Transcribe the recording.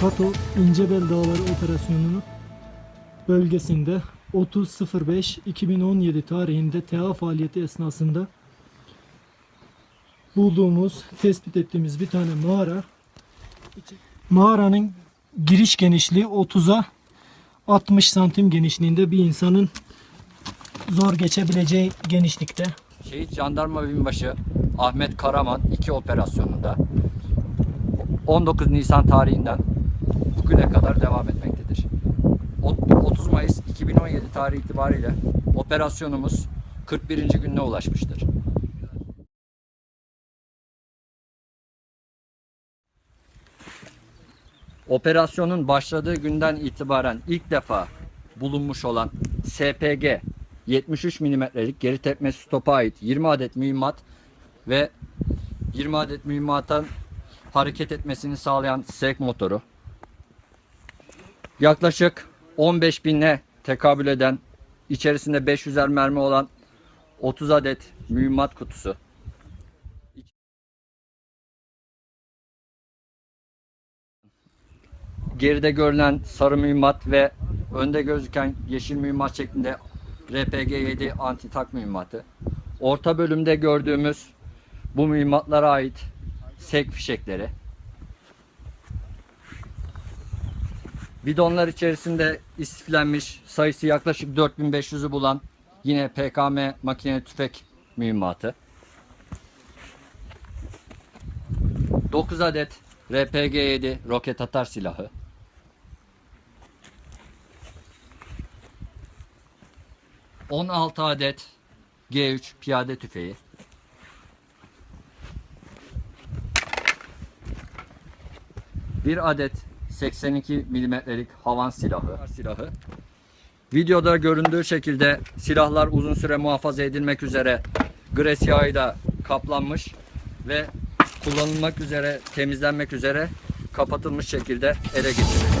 Kato İncebel Dağları Operasyonu'nu bölgesinde 30.05.2017 tarihinde TA faaliyeti esnasında bulduğumuz, tespit ettiğimiz bir tane mağara. Mağaranın giriş genişliği 30'a 60 santim genişliğinde bir insanın zor geçebileceği genişlikte. Şehit Jandarma Binbaşı Ahmet Karaman 2 operasyonunda 19 Nisan tarihinden bugüne kadar devam etmektedir. O- 30 Mayıs 2017 tarihi itibariyle operasyonumuz 41. gününe ulaşmıştır. Operasyonun başladığı günden itibaren ilk defa bulunmuş olan SPG 73 milimetrelik geri tepme stopa ait 20 adet mühimmat ve 20 adet mühimmatın hareket etmesini sağlayan sevk motoru. Yaklaşık 15 bine tekabül eden içerisinde 500'er mermi olan 30 adet mühimmat kutusu. geride görülen sarı mühimmat ve önde gözüken yeşil mühimmat şeklinde RPG-7 anti tak mühimmatı. Orta bölümde gördüğümüz bu mühimmatlara ait sek fişekleri. Bidonlar içerisinde istiflenmiş sayısı yaklaşık 4500'ü bulan yine PKM makine tüfek mühimmatı. 9 adet RPG-7 roket atar silahı. On altı adet G3 piyade tüfeği. Bir adet 82 milimetrelik havan silahı. silahı. Videoda göründüğü şekilde silahlar uzun süre muhafaza edilmek üzere gres yağıyla kaplanmış ve kullanılmak üzere, temizlenmek üzere kapatılmış şekilde ele geçirildi.